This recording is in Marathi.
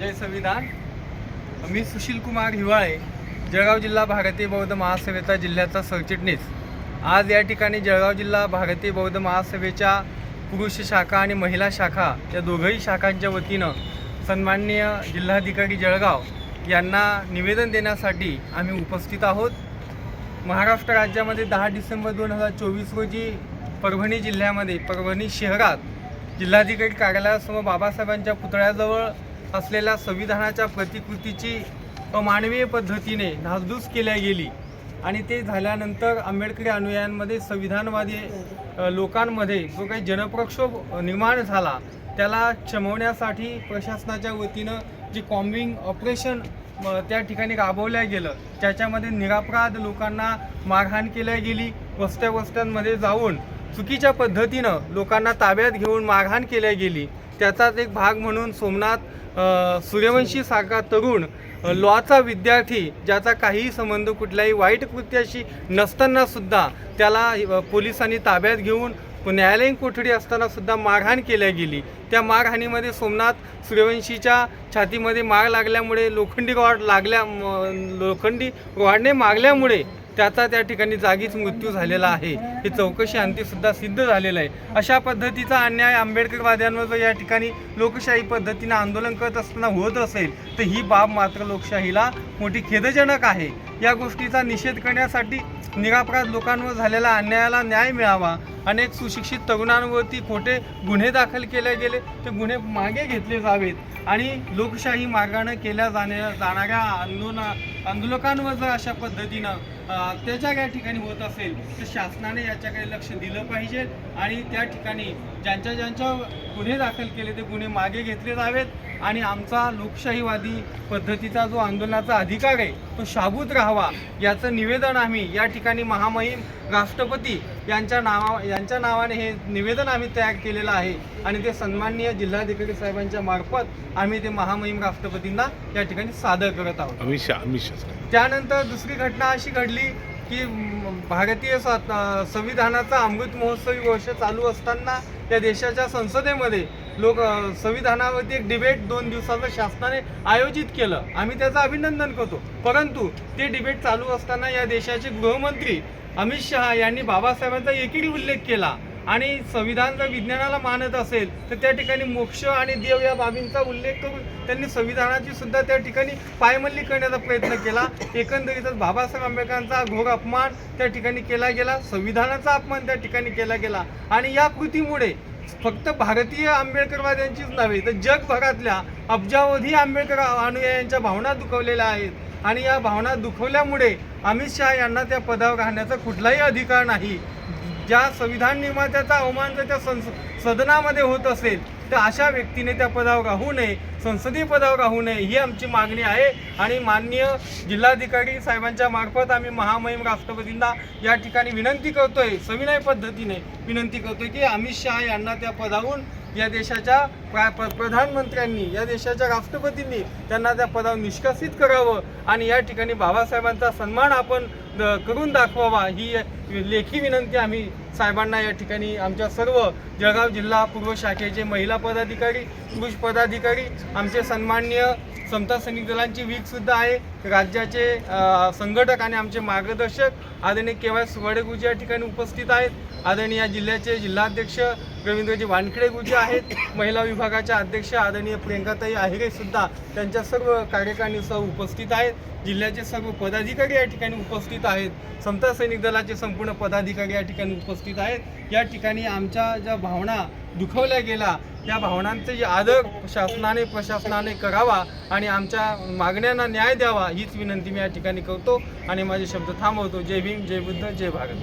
जय संविधान. मी सुशील कुमार हिवाळे जळगाव जिल्हा भारतीय बौद्ध महासभेचा जिल्ह्याचा सरचिटणीस. आज या ठिकाणी जळगाव जिल्हा भारतीय बौद्ध महासभेच्या पुरुष शाखा आणि महिला शाखा या दोघंही शाखांच्या वतीनं सन्माननीय जिल्हाधिकारी जळगाव यांना निवेदन देण्यासाठी आम्ही उपस्थित आहोत. महाराष्ट्र राज्यामध्ये दहा डिसेंबर दोन हजार चोवीस रोजी परभणी जिल्ह्यामध्ये परभणी शहरात जिल्हाधिकारी कार्यालयासमोर बाबासाहेबांच्या पुतळ्याजवळ असलेल्या संविधानाच्या प्रतिकृतीची अमानवीय पद्धतीने धासधूस केल्या गेली. आणि ते झाल्यानंतर आंबेडकरी अनुयायांमध्ये संविधानवादी लोकांमध्ये जो काही जनप्रक्षोभ निर्माण झाला त्याला क्षमवण्यासाठी प्रशासनाच्या वतीनं जे कॉम्बिंग ऑपरेशन त्या ठिकाणी राबवल्या गेलं त्याच्यामध्ये निरापराध लोकांना मारहाण केल्या गेली वस्त्या वस्त्यांमध्ये जाऊन चुकीच्या पद्धतीनं लोकांना ताब्यात घेऊन मारहाण केल्या गेली. त्याचाच एक भाग म्हणून सोमनाथ सूर्यवंशी सारखा तरुण लॉचा विद्यार्थी ज्याचा काहीही संबंध कुठल्याही वाईट कृत्याशी नसताना सुद्धा त्याला पोलिसांनी ताब्यात घेऊन न्यायालयीन कोठडी असताना सुद्धा मारहाण केल्या गेली. त्या मारहाणीमध्ये सोमनाथ सूर्यवंशीच्या छातीमध्ये मार लागल्यामुळे लोखंडी रॉड लागल्या म- लोखंडी रॉडने मारल्यामुळे त्याचा त्या ठिकाणी जागीच मृत्यू झालेला आहे. हे चौकशी अंतीसुद्धा सिद्ध झालेलं आहे. अशा पद्धतीचा अन्याय आंबेडकरवाद्यांवर जर या ठिकाणी लोकशाही पद्धतीने आंदोलन करत असताना होत असेल तर ही बाब मात्र लोकशाहीला मोठी खेदजनक आहे. या गोष्टीचा निषेध करण्यासाठी निरापराध लोकांवर झालेल्या अन्यायाला न्याय मिळावा. अनेक सुशिक्षित तरुणांवरती खोटे गुन्हे दाखल केले गेले. ते गुन्हे मागे घेतले जावेत. आणि लोकशाही मार्गाने केल्या जाण्या जाणाऱ्या आंदोलना आंदोलकांवर जर अशा पद्धतीनं त्याच्या अत्याचार या ठिकाणी होत असेल तर शासनाने याच्याकडे लक्ष दिलं पाहिजे. आणि त्या ठिकाणी ज्यांच्या ज्यांच्या गुन्हे दाखल केले ते गुन्हे मागे घेतले जावेत. आणि आमचा लोकशाहीवादी पद्धतीचा जो आंदोलनाचा अधिकार आहे तो शाबूत राहावा याचं निवेदन आम्ही या ठिकाणी महामहिम राष्ट्रपती यांच्या नावा यांच्या नावाने हे निवेदन आम्ही तयार केलेलं आहे आणि ते सन्माननीय जिल्हाधिकारी साहेबांच्या मार्फत आम्ही ते महामहिम राष्ट्रपतींना या ठिकाणी सादर करत आहोत. त्यानंतर दुसरी घटना अशी घडली की भारतीय संविधानाचा अमृत महोत्सवी वर्ष चालू असताना या देशाच्या संसदेमध्ये लोक संविधानावरती एक डिबेट दोन दिवसाचं शासनाने आयोजित केलं. आम्ही त्याचं अभिनंदन करतो. परंतु ते डिबेट चालू असताना या देशाचे गृहमंत्री अमित शहा यांनी बाबासाहेबांचा एकही उल्लेख केला. आणि संविधान जर विज्ञानाला मानत असेल तर त्या ठिकाणी मोक्ष आणि देव या बाबींचा उल्लेख करून त्यांनी संविधानाची सुद्धा त्या ठिकाणी पायमल्ली करण्याचा प्रयत्न केला. एकंदरीतच बाबासाहेब आंबेडकरांचा घोर अपमान त्या ठिकाणी केला गेला. संविधानाचा अपमान त्या ठिकाणी केला गेला. आणि या कृतीमुळे फक्त भारतीय आंबेडकरवाद्यांचीच नव्हे तर जगभरातल्या अब्जावधी आंबेडकर अनुयायांच्या भावना दुखवलेल्या आहेत. आणि या भावना दुखवल्यामुळे अमित शहा यांना त्या पदावर राहण्याचा कुठलाही अधिकार नाही. ज्या संविधान निर्मात्याचा अवमान जर त्या संस सदनामध्ये होत असेल तर अशा व्यक्तीने त्या पदावर राहू नये. संसदीय पदावर राहू नये ही आमची मागणी आहे. आणि माननीय जिल्हाधिकारी साहेबांच्या मार्फत आम्ही महामहिम राष्ट्रपतींना या ठिकाणी विनंती करतोय सविनय पद्धतीने विनंती करतोय की अमित शहा यांना त्या पदावरून या देशाच्या प्र- प्रधानमंत्र्यांनी या देशाच्या राष्ट्रपतींनी त्यांना त्या पदावर निष्कासित करावं आणि या ठिकाणी बाबासाहेबांचा सन्मान आपण द- करून दाखवावा ही लेखी विनंती आम्ही साहेबांना या ठिकाणी आमच्या सर्व जळगाव जिल्हा पूर्व शाखेचे महिला पदाधिकारी पुरुष पदाधिकारी आमचे सन्माननीय समता सैनिक दलांची वीक सुद्धा आहे. राज्याचे संघटक आणि आमचे मार्गदर्शक आदरणीय के वाय सुवाडे गुरुजी या ठिकाणी उपस्थित आहेत. आदरणीय या जिल्ह्याचे जिल्हाध्यक्ष रवींद्रजी वानखेडे गुरुजी आहेत. महिला विभागाच्या अध्यक्ष आदरणीय प्रियंकाताई आहिरे सुद्धा त्यांच्या सर्व कार्यकारिणीसह उपस्थित आहेत. जिल्ह्याचे सर्व पदाधिकारी या ठिकाणी उपस्थित आहेत. समता सैनिक दलाचे संपूर्ण पदाधिकारी या ठिकाणी उपस्थित आहेत. या ठिकाणी आमच्या ज्या भावना दुखवल्या गेल्या त्या भावनांचे जे आदर शासनाने प्रशासनाने करावा आणि आमच्या मागण्यांना न्याय द्यावा हीच विनंती मी या ठिकाणी करतो आणि माझे शब्द थांबवतो. जय भीम जय बुद्ध जय भारत.